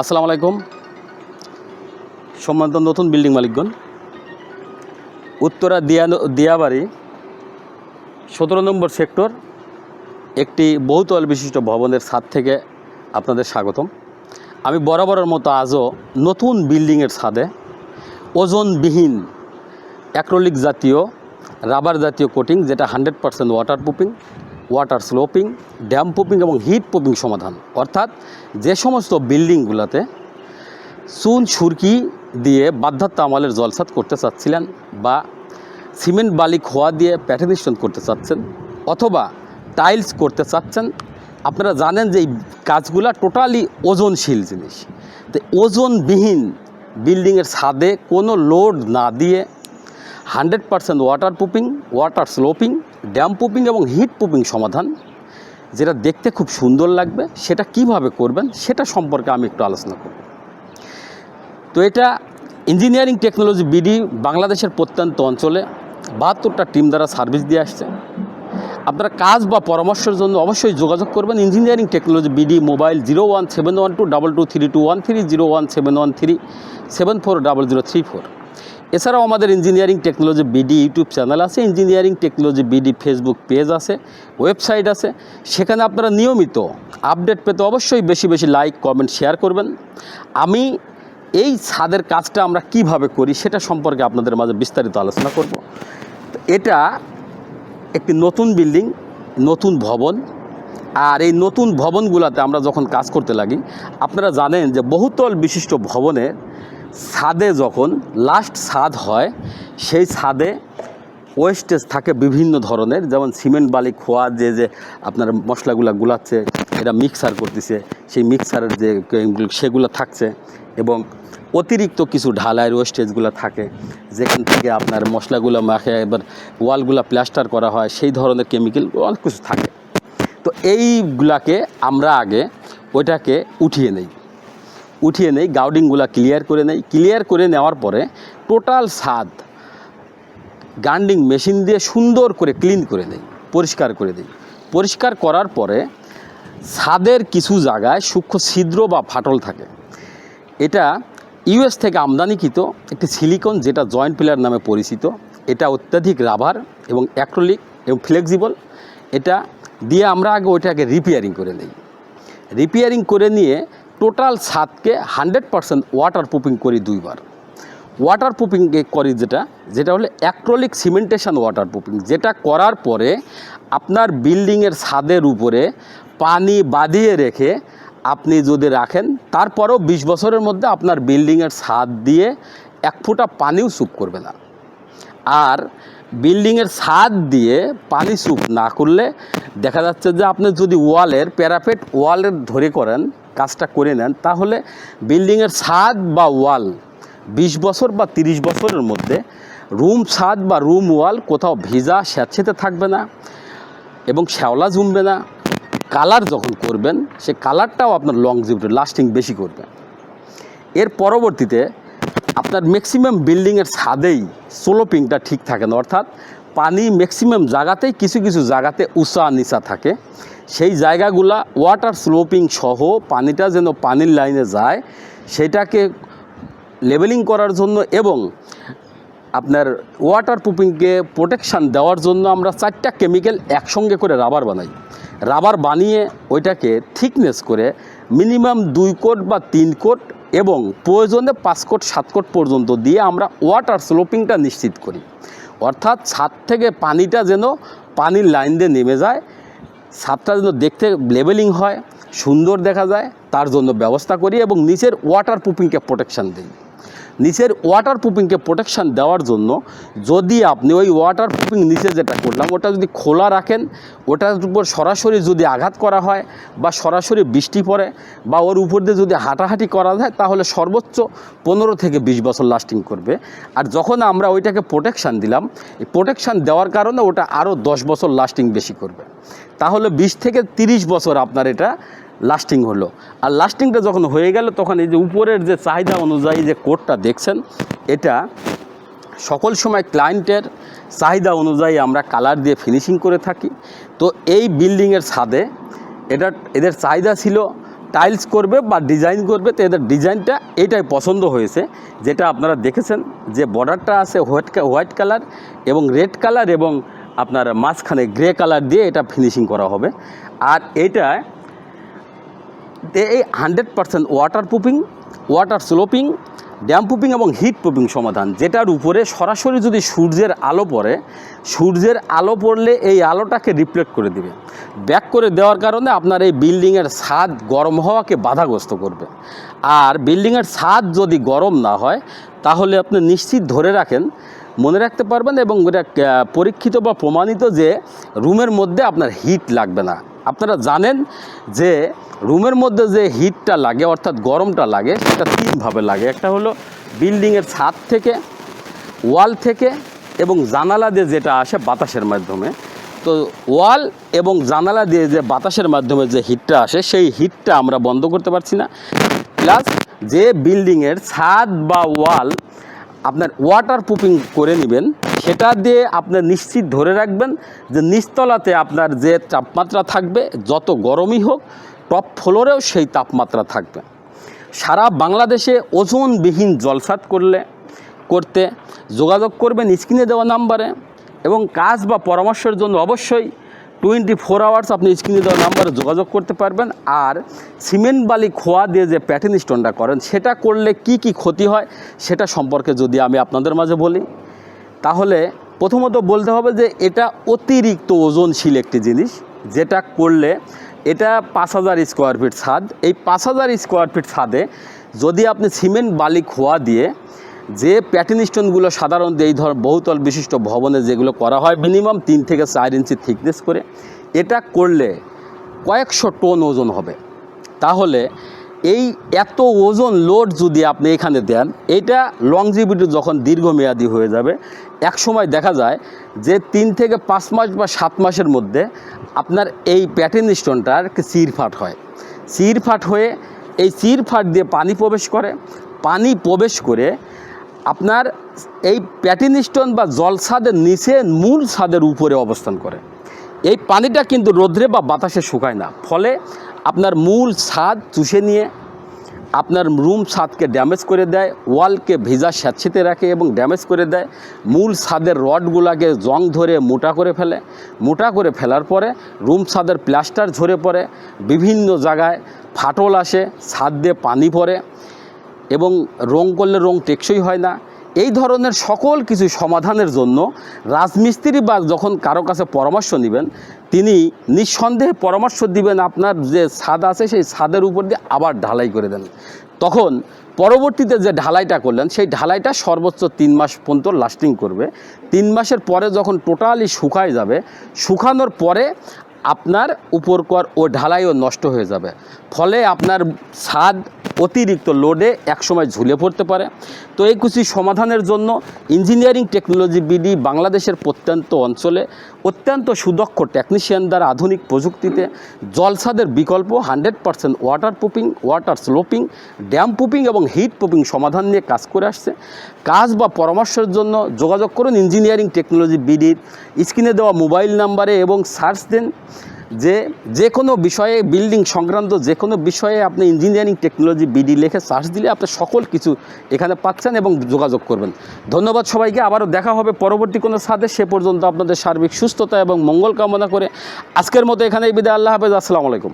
আসসালামু আলাইকুম। সম্মানিত নতুন বিল্ডিং মালিকগণ, উত্তরা দিয়া দিয়াবাড়ি, সতেরো নম্বর সেক্টর একটি বহুতল বিশিষ্ট ভবনের ছাদ থেকে আপনাদের স্বাগতম। আমি বরাবরের মতো আজও নতুন বিল্ডিংয়ের ছাদে ওজনবিহীন অ্যাক্রোলিক জাতীয়, রাবার জাতীয় কোটিং যেটা hundred percent water proofing water sloping damp proofing এবং হিট প্রুফিং সমাধান। অর্থাৎ যে সমস্ত বিল্ডিংগুলোতে চুন সুরকি দিয়ে বাধ্যাত্ম আমলের জলসাত করতে চাচ্ছিলেন বা সিমেন্ট বালি খোয়া দিয়ে প্যাটার্নিস্টন করতে চাচ্ছেন অথবা টাইলস করতে চাচ্ছেন, আপনারা জানেন যে এই কাজগুলা টোটালি ওজনশীল জিনিস। তো ওজনবিহীন বিল্ডিংয়ের ছাদে কোনো লোড না দিয়ে hundred percent waterproofing water sloping damp পুপিং এবং হিট পুপিং সমাধান, যেটা দেখতে খুব সুন্দর লাগবে, সেটা কীভাবে করবেন সেটা সম্পর্কে আমি একটু আলোচনা করব। তো এটা ইঞ্জিনিয়ারিং টেকনোলজি বিডি বাংলাদেশের প্রত্যন্ত অঞ্চলে বাহাত্তরটা টিম দ্বারা সার্ভিস দিয়ে আসছে। আপনারা কাজ বা পরামর্শের জন্য অবশ্যই যোগাযোগ করবেন engineering technology BD mobile zero one seven one two double two three two one three zero one seven one three seven four double zero three four. এছাড়াও আমাদের engineering technology BD YouTube channel আছে engineering technology BD Facebook page আছে website আছে। সেখানে আপনারা নিয়মিত update পেতে অবশ্যই বেশি বেশি লাইক কমেন্ট শেয়ার করবেন। আমি এই ছাদের কাজটা আমরা কীভাবে করি সেটা সম্পর্কে আপনাদের মাঝে বিস্তারিত আলোচনা করব। এটা একটি নতুন বিল্ডিং নতুন ভবন। আর এই নতুন ভবনগুলোতে আমরা যখন কাজ করতে লাগি, আপনারা জানেন যে বহুতল বিশিষ্ট ভবনে ছাদে যখন লাস্ট ছাদ হয়, সেই ছাদে ওয়েস্টেজ থাকে বিভিন্ন ধরনের, যেমন সিমেন্ট বালি, খোয়া যে যে আপনার মশলাগুলো গুলাচ্ছে, এটা মিক্সার করতেছে, সেই মিক্সারের যে সেগুলো থাকছে এবং অতিরিক্ত কিছু ঢালাইয়ের ওয়েস্টেজগুলো থাকে, যেখান থেকে আপনার মশলাগুলো মাখে, এবার ওয়ালগুলো প্লাস্টার করা হয়, সেই ধরনের কেমিক্যাল অনেক কিছু থাকে। তো এইগুলাকে আমরা আগে ওইটাকে উঠিয়ে নেই। উঠিয়ে নেই, গাউডিংগুলো ক্লিয়ার করে নেই। ক্লিয়ার করে নেওয়ার পরে টোটাল ছাদ গান্ডিং মেশিন দিয়ে সুন্দর করে ক্লিন করে দেই, পরিষ্কার করে দিই। পরিষ্কার করার পরে ছাদের কিছু জায়গায় সূক্ষ্ম ছিদ্র বা ফাটল থাকে। এটা ইউএস থেকে আমদানিকৃত একটি সিলিকন যেটা জয়েন্ট পিলার নামে পরিচিত। এটা অত্যাধিক রাবার এবং অ্যাক্রোলিক এবং ফ্লেক্সিবল এটা দিয়ে আমরা আগে ওইটাকে রিপেয়ারিং করে নিই। রিপেয়ারিং করে নিয়ে টোটাল ছাদকে হান্ড্রেড পারসেন্ট ওয়াটার প্রুফিং করি দুইবার। ওয়াটার প্রুফিং করি যেটা যেটা হলো অ্যাক্রোলিক সিমেন্টেশন ওয়াটার প্রুফিং যেটা করার পরে আপনার বিল্ডিংয়ের ছাদের উপরে পানি বাঁধিয়ে রেখে আপনি যদি রাখেন, তারপরেও বিশ বছরের মধ্যে আপনার বিল্ডিংয়ের ছাদ দিয়ে এক ফুটা পানিও চুপ করবে না। আর বিল্ডিংয়ের ছাদ দিয়ে পানি চুপ না করলে দেখা যাচ্ছে যে আপনি যদি ওয়ালের প্যারাপেট ওয়ালের ধরে করেন কাজটা করে নেন, তাহলে বিল্ডিংয়ের ছাদ বা ওয়াল বিশ বছর বা তিরিশ বছরের মধ্যে রুম ছাদ বা রুম ওয়াল কোথাও ভিজা স্যাঁতসেতে থাকবে না এবং শ্যাওলা জমবে না। কালার যখন করবেন, সে কালারটাও আপনার লং জিভিটি লাস্টিং বেশি করবে। এর পরবর্তীতে আপনার ম্যাক্সিমাম বিল্ডিংয়ের ছাদেই সোলোপিংটা ঠিক থাকে না, অর্থাৎ পানি ম্যাক্সিমাম জায়গাতেই কিছু কিছু জায়গাতে উঁচা নিচা থাকে। সেই জায়গাগুলা ওয়াটার স্লোপিং সহ পানিটা যেন পানির লাইনে যায়, সেটাকে লেবেলিং করার জন্য এবং আপনার ওয়াটার প্রুফিংকে প্রোটেকশান দেওয়ার জন্য আমরা চারটা কেমিক্যাল একসঙ্গে করে রাবার বানাই। রাবার বানিয়ে ওইটাকে থিকনেস করে মিনিমাম দুই কোট বা তিন কোট এবং প্রয়োজনে পাঁচ কোট, সাত কোট পর্যন্ত দিয়ে আমরা ওয়াটার স্লোপিংটা নিশ্চিত করি। অর্থাৎ ছাদ থেকে পানিটা যেন পানির লাইন দিয়ে নেমে যায় ছাদটা যেন দেখতে লেবেলিং হয়, সুন্দর দেখা যায়, তার জন্য ব্যবস্থা করি এবং নিচের ওয়াটার প্রুফিংকে প্রোটেকশান দিই। নিচের ওয়াটার প্রুফিংকে প্রোটেকশান দেওয়ার জন্য যদি আপনি ওই ওয়াটার প্রুফিং নিচে যেটা করলাম, ওটা যদি খোলা রাখেন, ওটার উপর সরাসরি যদি আঘাত করা হয় বা সরাসরি বৃষ্টি পড়ে বা ওর উপর দিয়ে যদি হাঁটাহাঁটি করা যায়, তাহলে সর্বোচ্চ পনেরো থেকে বিশ বছর লাস্টিং করবে। আর যখন আমরা ওইটাকে প্রোটেকশান দিলাম, এই প্রোটেকশান দেওয়ার কারণে ওটা আরও দশ বছর লাস্টিং বেশি করবে। তাহলে বিশ থেকে তিরিশ বছর আপনার এটা লাস্টিং হলো। আর লাস্টিংটা যখন হয়ে গেল, তখন এই যে উপরের যে চাহিদা অনুযায়ী যে কোডটা দেখছেন, এটা সকল সময় ক্লায়েন্টের চাহিদা অনুযায়ী আমরা কালার দিয়ে ফিনিশিং করে থাকি। তো এই বিল্ডিংয়ের ছাদে এটা, এদের চাহিদা ছিল টাইলস করবে বা ডিজাইন করবে, তো এদের ডিজাইনটা এটাই পছন্দ হয়েছে। যেটা আপনারা দেখেছেন যে বর্ডারটা আছে হোয়াইট হোয়াইট কালার এবং রেড কালার এবং আপনার মাঝখানে গ্রে কালার দিয়ে এটা ফিনিশিং করা হবে। আর এটা এই hundred percent water proofing water sloping damp proofing এবং হিট প্রুফিং সমাধান, যেটার উপরে সরাসরি যদি সূর্যের আলো পড়ে, সূর্যের আলো পড়লে এই আলোটাকে রিফ্লেক্ট করে দিবে। ব্যাক করে দেওয়ার কারণে আপনার এই বিল্ডিংয়ের ছাদ গরম হওয়াকে বাধাগ্রস্ত করবে। আর বিল্ডিংয়ের ছাদ যদি গরম না হয়, তাহলে আপনি নিশ্চিত ধরে রাখেন, মনে রাখতে পারবেন এবং এটা পরীক্ষিত বা প্রমাণিত যে রুমের মধ্যে আপনার হিট লাগবে না। আপনারা জানেন যে রুমের মধ্যে যে হিটটা লাগে, অর্থাৎ গরমটা লাগে, সেটা তিনভাবে লাগে। একটা হলো বিল্ডিংয়ের ছাদ থেকে, ওয়াল থেকে এবং জানালা দিয়ে যেটা আসে বাতাসের মাধ্যমে। তো ওয়াল এবং জানালা দিয়ে যে বাতাসের মাধ্যমে যে হিটটা আসে, সেই হিটটা আমরা বন্ধ করতে পারছি না। প্লাস যে বিল্ডিংয়ের ছাদ বা ওয়াল আপনার ওয়াটার প্রুফিং করে নেবেন সেটা দিয়ে আপনি নিশ্চিত ধরে রাখবেন যে নিচতলাতে আপনার যে তাপমাত্রা থাকবে, যত গরমই হোক, টপ ফ্লোরেও সেই তাপমাত্রা থাকবে। সারা বাংলাদেশে ওজনবিহীন জলসাত করলে, করতে যোগাযোগ করবেন স্ক্রিনে দেওয়া নাম্বারে এবং কাজ বা পরামর্শের জন্য অবশ্যই টোয়েন্টি ফোর আওয়ার্স আপনি স্ক্রিনে দেওয়া নাম্বারে যোগাযোগ করতে পারবেন। আর সিমেন্ট বালি খোয়া দিয়ে যে প্যাটার্ন স্টোনটা করেন, সেটা করলে কি কি ক্ষতি হয়, সেটা সম্পর্কে যদি আমি আপনাদের মাঝে বলি তাহলে প্রথমত বলতে হবে যে এটা অতিরিক্ত ওজনশীল একটি জিনিস, যেটা করলে এটা পাঁচ হাজার স্কোয়ার ফিট ছাদ। এই পাঁচ হাজার স্কোয়ার ফিট ছাদে যদি আপনি সিমেন্ট বালি খোয়া দিয়ে যে প্যাটার্ন স্টোনগুলো সাধারণত এই ধর বহুতল বিশিষ্ট ভবনে যেগুলো করা হয়, মিনিমাম তিন থেকে চার ইঞ্চি থিকনেস করে, এটা করলে কয়েকশো টন ওজন হবে। তাহলে এই এত ওজন লোড যদি আপনি এখানে দেন, এটা লংজিভিটি যখন দীর্ঘমেয়াদী হয়ে যাবে এক সময় দেখা যায় যে তিন থেকে পাঁচ মাস বা সাত মাসের মধ্যে আপনার এই প্যাটার্ন স্টোনটার চিরফাট হয়। চিরফাট হয়ে এই চিরফাট দিয়ে পানি প্রবেশ করে। পানি প্রবেশ করে আপনার এই প্যাটিন স্টোন বা জল ছাদের নিচে মূল ছাদের উপরে অবস্থান করে। এই পানিটা কিন্তু রোদ্রে বা বাতাসে শুকায় না। ফলে আপনার মূল ছাদ চুষে নিয়ে আপনার রুম ছাদকে ড্যামেজ করে দেয়, ওয়ালকে ভেজা স্যাঁতসেঁতে রাখে এবং ড্যামেজ করে দেয়। মূল ছাদের রডগুলাকে জং ধরে মোটা করে ফেলে। মোটা করে ফেলার পরে রুম ছাদের প্লাস্টার ঝরে পড়ে। বিভিন্ন জায়গায় ফাটল আসে ছাদ দিয়ে পানি পড়ে এবং রং করলে রং টেকসই হয় না। এই ধরনের সকল কিছু সমাধানের জন্য রাজমিস্ত্রি বা যখন কারও কাছে পরামর্শ নেবেন, তিনি নিঃসন্দেহে পরামর্শ দিবেন আপনার যে ছাদ আছে, সেই ছাদের উপর দিয়ে আবার ঢালাই করে দেন। তখন পরবর্তীতে যে ঢালাইটা করলেন, সেই ঢালাইটা সর্বোচ্চ তিন মাস পর্যন্ত লাস্টিং করবে। তিন মাসের পরে যখন টোটালি শুকায় যাবে, শুকানোর পরে আপনার উপরকর ও ঢালাইও নষ্ট হয়ে যাবে। ফলে আপনার ছাদ অতিরিক্ত লোডে একসময় ঝুলে পড়তে পারে। তো এই কিছু সমাধানের জন্য ইঞ্জিনিয়ারিং টেকনোলজি বিডি বাংলাদেশের প্রত্যন্ত অঞ্চলে অত্যন্ত সুদক্ষ টেকনিশিয়ান দ্বারা আধুনিক প্রযুক্তিতে জলসাদের বিকল্প hundred percent water proofing water sloping damp proofing এবং হিট প্রুফিং সমাধান নিয়ে কাজ করে আসছে। কাজ বা পরামর্শের জন্য যোগাযোগ করুন ইঞ্জিনিয়ারিং টেকনোলজি বিডির স্ক্রিনে দেওয়া মোবাইল নাম্বারে এবং সার্চ দেন। যে যে কোনো বিষয়ে বিল্ডিং সংক্রান্ত যে কোনো বিষয়ে আপনি ইঞ্জিনিয়ারিং টেকনোলজি বিডি লিখে সার্চ দিলে আপনি সকল কিছু এখানে পাচ্ছেন এবং যোগাযোগ করবেন। ধন্যবাদ সবাইকে, আবারও দেখা হবে পরবর্তী কোনো সাথে। সে পর্যন্ত আপনাদের সার্বিক সুস্থতা এবং মঙ্গল কামনা করে আজকের মতো এখানেই বিদায়, আল্লাহ হাফেজ, আসসালামু আলাইকুম।